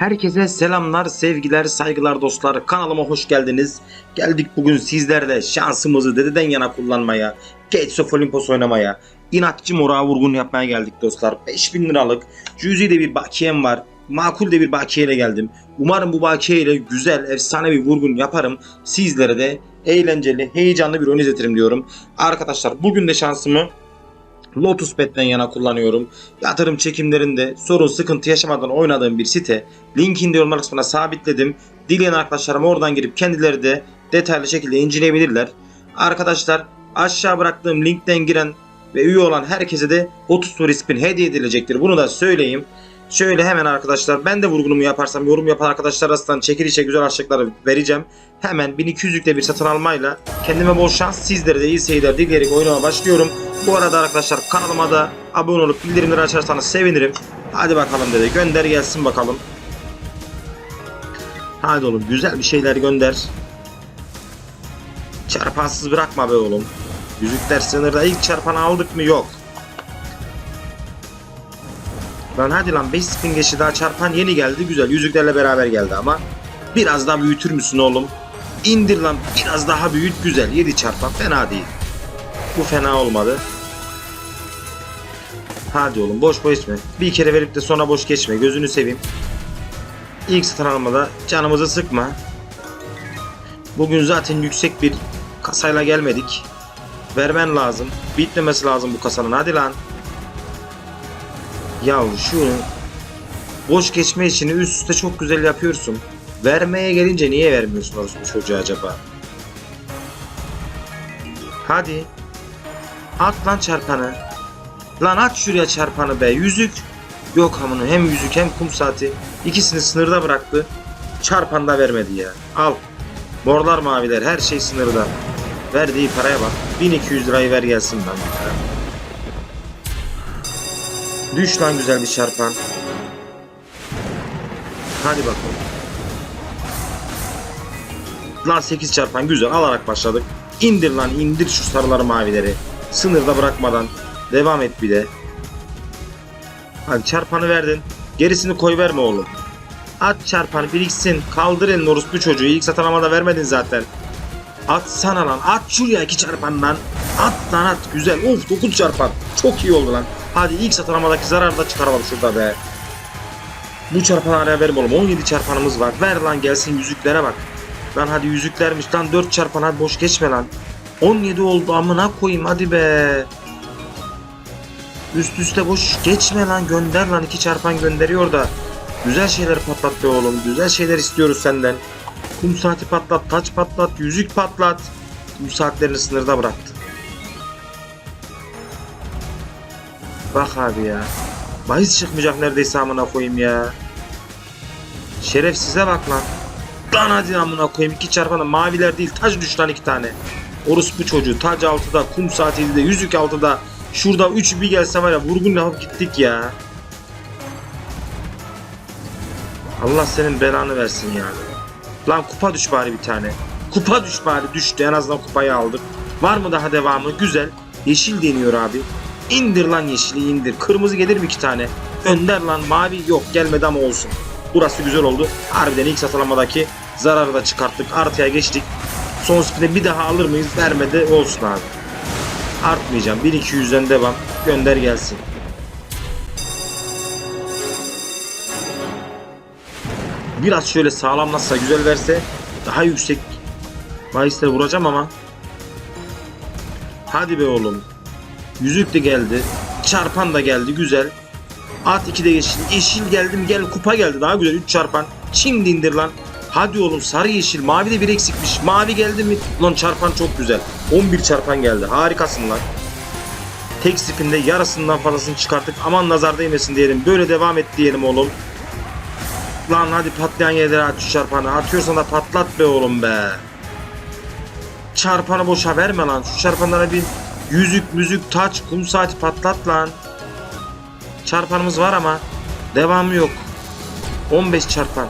Herkese selamlar, sevgiler, saygılar dostlar. Kanalıma hoş geldiniz. Geldik bugün sizlerle şansımızı dededen yana kullanmaya, Gates of Olympus oynamaya, inatçı mora vurgun yapmaya geldik dostlar. 5000 liralık cüzi de bir bakiyem var. Makul de bir bakiyeyle geldim. Umarım bu bakiyeyle güzel, efsane bir vurgun yaparım. Sizlere de eğlenceli, heyecanlı bir oyun izletirim diyorum. Arkadaşlar bugün de şansımı Lotus Pet'ten yana kullanıyorum. Yatırım çekimlerinde sorun sıkıntı yaşamadan oynadığım bir site. Linkini de yorumlar kısmına sabitledim. Dileyen arkadaşlarım oradan girip kendileri de detaylı şekilde inceleyebilirler. Arkadaşlar aşağı bıraktığım linkten giren ve üye olan herkese de 30 tur hediye edilecektir. Bunu da söyleyeyim. Şöyle hemen arkadaşlar ben de vurgunumu yaparsam yorum yapan arkadaşlar arasından çekilişe güzel harçlıkları vereceğim. Hemen 1200'lükte bir satın almayla kendime bol şans sizlere de iyi seyirler dileyerek oynama başlıyorum. Bu arada arkadaşlar kanalıma da abone olup bildirimleri açarsanız sevinirim. Hadi bakalım dede gönder gelsin bakalım. Hadi oğlum güzel bir şeyler gönder. Çarpansız bırakma be oğlum. Yüzükler sınırda ilk çarpanı aldık mı yok. Lan hadi lan 5 spin geçti daha çarpan yeni geldi güzel yüzüklerle beraber geldi ama biraz daha büyütür müsün oğlum? İndir lan biraz daha büyüt güzel 7 çarpan fena değil. Bu fena olmadı. Hadi oğlum boş boş geçme. Bir kere verip de sonra boş geçme gözünü seveyim. İlk satın almada canımızı sıkma. Bugün zaten yüksek bir kasayla gelmedik. Vermen lazım. Bitmemesi lazım bu kasanın hadi lan. Ya şu boş geçme işini üst üste çok güzel yapıyorsun. Vermeye gelince niye vermiyorsun orospu çocuğa acaba? Hadi. At lan çarpanı. Lan at şuraya çarpanı be. Yüzük. Yok hamını hem yüzük hem kum saati. İkisini sınırda bıraktı. Çarpan da vermedi ya. Al. Morlar maviler her şey sınırda. Verdiği paraya bak. 1200 lirayı ver gelsin lan. Düş lan güzel bir çarpan. Hadi bakalım. Lan 8 çarpan güzel alarak başladık. İndir lan indir şu sarıları mavileri. Sınırda bırakmadan. Devam et bir de. Hadi çarpanı verdin. Gerisini koy verme oğlum. At çarpanı biriksin. Kaldır elini orospu çocuğu. İlk satanamada vermedin zaten. At sana lan. At şuraya iki çarpan lan. At lan at. Güzel. Of 9 çarpan. Çok iyi oldu lan. Hadi ilk satınamadaki zararı da çıkaralım şurada be. Bu çarpanı araya verim oğlum. 17 çarpanımız var. Ver lan gelsin yüzüklere bak. Lan hadi yüzüklermiş lan 4 çarpan hadi boş geçme lan. 17 oldu amına koyayım hadi be. Üst üste boş geçme lan gönder lan 2 çarpan gönderiyor da. Güzel şeyler patlat be oğlum. Güzel şeyler istiyoruz senden. Kum saati patlat, taç patlat, yüzük patlat. Bu saatlerini sınırda bıraktı. Bak abi ya. Bahis çıkmayacak neredeyse amına koyayım ya. Şerefsize bak lan. Lan hadi amına koyayım iki çarpana maviler değil taç düş lan iki tane. Orospu çocuğu tac altıda kum saati 7'de yüzük altıda. Şurada üç bir gelse var ya vurgun yapıp gittik ya. Allah senin belanı versin yani. Lan kupa düş bari bir tane. Kupa düş bari düştü en azından kupayı aldık. Var mı daha devamı? Güzel. Yeşil deniyor abi. İndir lan yeşili indir. Kırmızı gelir mi iki tane? Önder lan mavi yok gelmedi ama olsun. Burası güzel oldu. Harbiden ilk satılamadaki zararı da çıkarttık. Artıya geçtik. Son spine bir daha alır mıyız? Vermedi olsun abi. Artmayacağım. 1200'den devam. Gönder gelsin. Biraz şöyle sağlamlaşsa güzel verse daha yüksek bahisler vuracağım ama Hadi be oğlum. Yüzük de geldi. Çarpan da geldi güzel. At 2 de yeşil. Yeşil geldim gel kupa geldi daha güzel 3 çarpan. Şimdi indir lan. Hadi oğlum sarı yeşil mavi de bir eksikmiş. Mavi geldi mi? Lan çarpan çok güzel. 11 çarpan geldi. Harikasın lan. Tek spinde yarısından fazlasını çıkarttık. Aman nazar değmesin diyelim. Böyle devam et diyelim oğlum. Lan hadi patlayan yerlere at şu çarpanı. Atıyorsan da patlat be oğlum be. Çarpanı boşa verme lan. Şu çarpanlara bir yüzük müzük taç kum saati patlat lan. Çarpanımız var ama devamı yok. 15 çarpan.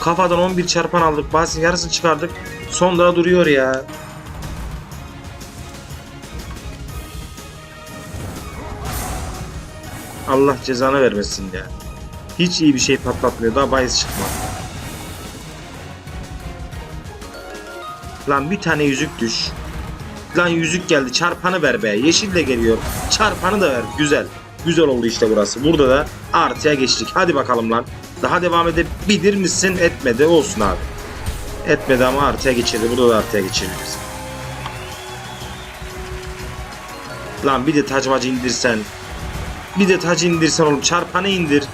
Kafadan 11 çarpan aldık. Bazen yarısını çıkardık. Sonra duruyor ya. Allah cezanı vermesin ya. Hiç iyi bir şey patlatmıyor. Daha bahis çıkma. Lan bir tane yüzük düş. Lan yüzük geldi. Çarpanı ver be. Yeşil de geliyor. Çarpanı da ver. Güzel. Güzel oldu işte burası. Burada da artıya geçtik. Hadi bakalım lan. Daha devam edebilir misin? Etmedi. Olsun abi. Etmedi ama artıya geçirdi. Burada da artıya geçirdi. Lan bir de tacmacı indirsen. Bir de tacı indirsen oğlum. Çarpanı indir.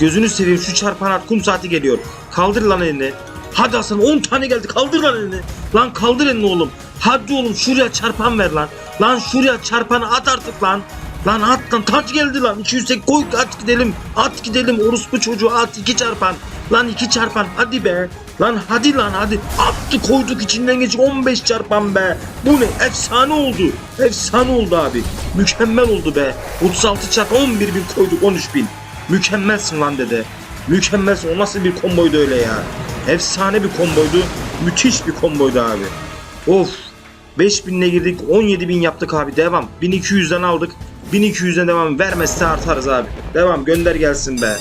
Gözünü seveyim şu çarpan at. Kum saati geliyor. Kaldır lan elini. Hadi Hasan 10 tane geldi. Kaldır lan elini. Lan kaldır elini oğlum. Hadi oğlum şuraya çarpan ver lan. Lan şuraya çarpanı at artık lan. Lan at lan. Taç geldi lan? 200'e koy at gidelim. At gidelim orospu çocuğu. At iki çarpan. Lan iki çarpan. Hadi be. Lan hadi lan hadi. Attı koyduk içinden geç 15 çarpan be. Bu ne? Efsane oldu. Efsane oldu abi. Mükemmel oldu be. 36 çarpan 11 bin koyduk 13 bin. Mükemmelsin lan dede. Mükemmelsin. O nasıl bir komboydu öyle ya? Efsane bir komboydu. Müthiş bir komboydu abi. Of 5000'le girdik 17.000 yaptık abi. Devam. 1200'den aldık. 1200'den devam. Vermezse artarız abi. Devam gönder gelsin be.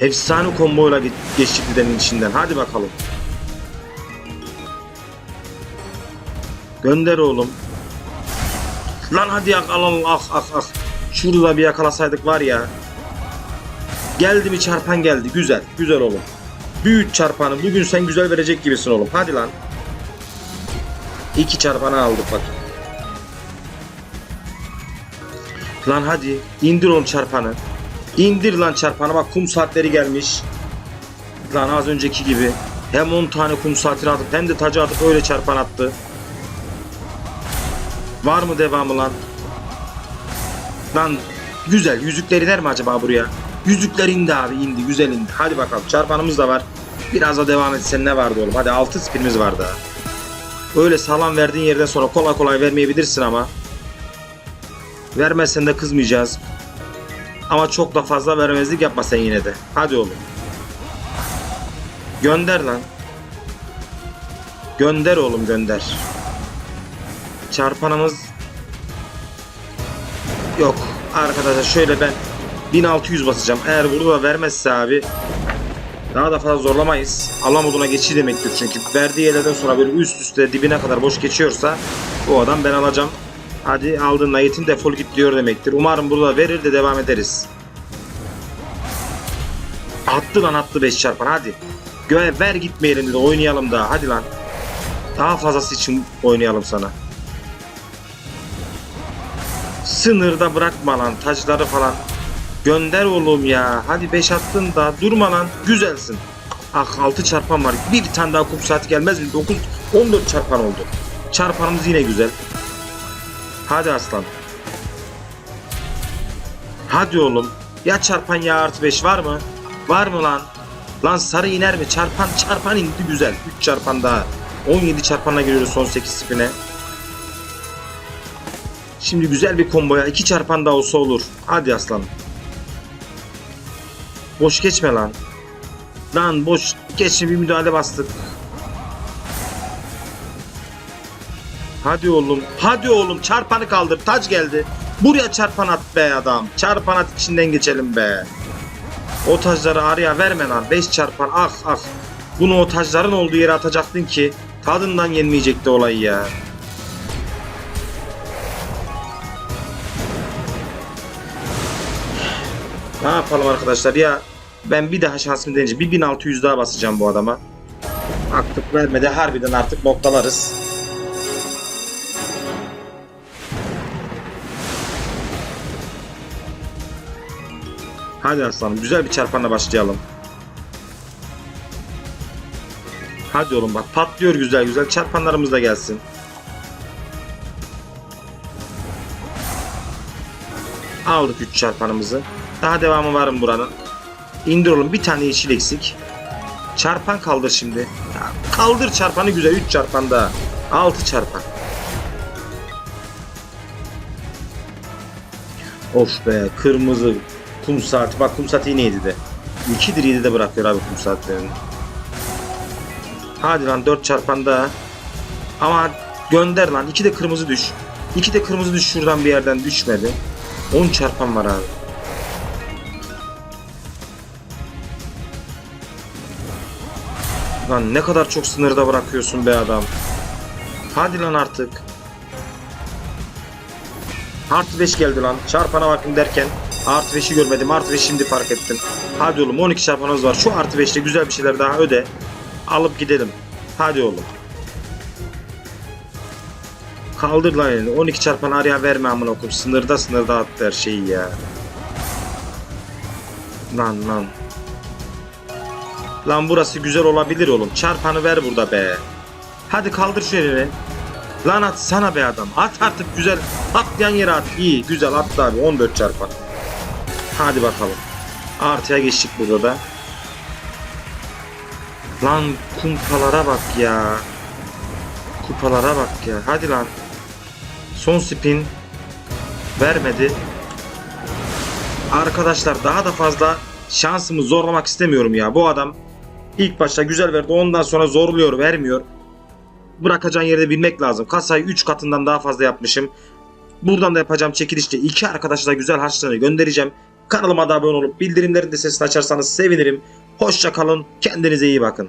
Efsane komboyla ge- geçtik dedenin içinden. Hadi bakalım. Gönder oğlum. Lan hadi yak al al ah ah ah Şurada da bir yakalasaydık var ya. Geldi mi çarpan geldi. Güzel güzel oğlum. Büyük çarpanı. Bugün sen güzel verecek gibisin oğlum. Hadi lan İki çarpanı aldık bak Lan hadi indir oğlum çarpanı. İndir lan çarpanı bak kum saatleri gelmiş. Lan az önceki gibi. Hem 10 tane kum saatini atıp hem de tacı atıp öyle çarpan attı. Var mı devamı lan? Lan güzel yüzükleri der mi acaba buraya? Yüzükler indi abi indi güzel indi. Hadi bakalım çarpanımız da var. Biraz da devam etsen ne vardı oğlum? Hadi 6 spinimiz var daha. Öyle sağlam verdiğin yerden sonra kolay kolay vermeyebilirsin ama. Vermezsen de kızmayacağız. Ama çok da fazla vermezlik yapma sen yine de. Hadi oğlum. Gönder lan. Gönder oğlum gönder. Çarpanımız yok. Arkadaşlar şöyle ben 1600 basacağım. Eğer burada da vermezse abi daha da fazla zorlamayız. Allah moduna geçi demektir çünkü. Verdiği yerlerden sonra böyle üst üste dibine kadar boş geçiyorsa o adam ben alacağım. Hadi aldın Knight'in defol git diyor demektir. Umarım burada verir de devam ederiz. Attı lan attı 5 çarpan hadi. Göğe ver gitmeyelim dedi oynayalım daha hadi lan. Daha fazlası için oynayalım sana. Sınırda bırakma lan tacları falan. Gönder oğlum ya. Hadi 5 attın da durma lan. Güzelsin. Ah 6 çarpan var. Bir tane daha kum saati gelmez mi? 9 14 çarpan oldu. Çarpanımız yine güzel. Hadi aslan. Hadi oğlum. Ya çarpan ya artı 5 var mı? Var mı lan? Lan sarı iner mi? Çarpan çarpan indi güzel. 3 çarpan daha. 17 çarpanla giriyoruz son 8 spine. Şimdi güzel bir komboya 2 çarpan daha olsa olur. Hadi aslanım. Boş geçme lan. Lan boş geçme bir müdahale bastık. Hadi oğlum. Hadi oğlum çarpanı kaldır. Taç geldi. Buraya çarpan at be adam. Çarpan at içinden geçelim be. O tacları araya verme lan. 5 çarpan ah ah. Bunu o tacların olduğu yere atacaktın ki tadından yenmeyecekti olay ya. Ne yapalım arkadaşlar ya ben bir daha şansımı deneyeceğim. Bir 1600 daha basacağım bu adama. Aklık vermedi harbiden artık noktalarız. Hadi aslanım güzel bir çarpanla başlayalım. Hadi oğlum bak patlıyor güzel güzel çarpanlarımız da gelsin. Aldık 3 çarpanımızı. Daha devamı var mı buranın? İndir oğlum bir tane yeşil eksik. Çarpan kaldır şimdi. Ya, kaldır çarpanı güzel 3 çarpan daha. 6 çarpan. Of be kırmızı kum saati. Bak kum saati yine 7'de. 2'dir 7'de bırakıyor abi kum saatlerini. Hadi lan 4 çarpan daha. Ama gönder lan. 2 de kırmızı düş. 2 de kırmızı düş şuradan bir yerden düşmedi. 10 çarpan var abi. Lan ne kadar çok sınırda bırakıyorsun be adam. Hadi lan artık. Artı 5 geldi lan. Çarpana bakın derken artı 5'i görmedim. Artı 5 şimdi fark ettim. Hadi oğlum 12 çarpanımız var. Şu artı 5'te güzel bir şeyler daha öde. Alıp gidelim. Hadi oğlum. Kaldır lan elini. 12 çarpan araya verme amına koyayım. Sınırda sınırda attı her şeyi ya. Lan lan. Lan burası güzel olabilir oğlum. Çarpanı ver burada be. Hadi kaldır şu elini. Lan at sana be adam. At artık güzel. Atlayan yere at. İyi güzel attı abi 14 çarpan. Hadi bakalım. Artıya geçtik burada da. Lan kumpalara bak ya. Kupalara bak ya. Hadi lan. Son spin. Vermedi. Arkadaşlar daha da fazla şansımı zorlamak istemiyorum ya. Bu adam ilk başta güzel verdi. Ondan sonra zorluyor, vermiyor. Bırakacağın yerde bilmek lazım. Kasayı 3 katından daha fazla yapmışım. Buradan da yapacağım çekilişte iki arkadaşla güzel harçlığını göndereceğim. Kanalıma da abone olup bildirimlerin de sesini açarsanız sevinirim. Hoşça kalın. Kendinize iyi bakın.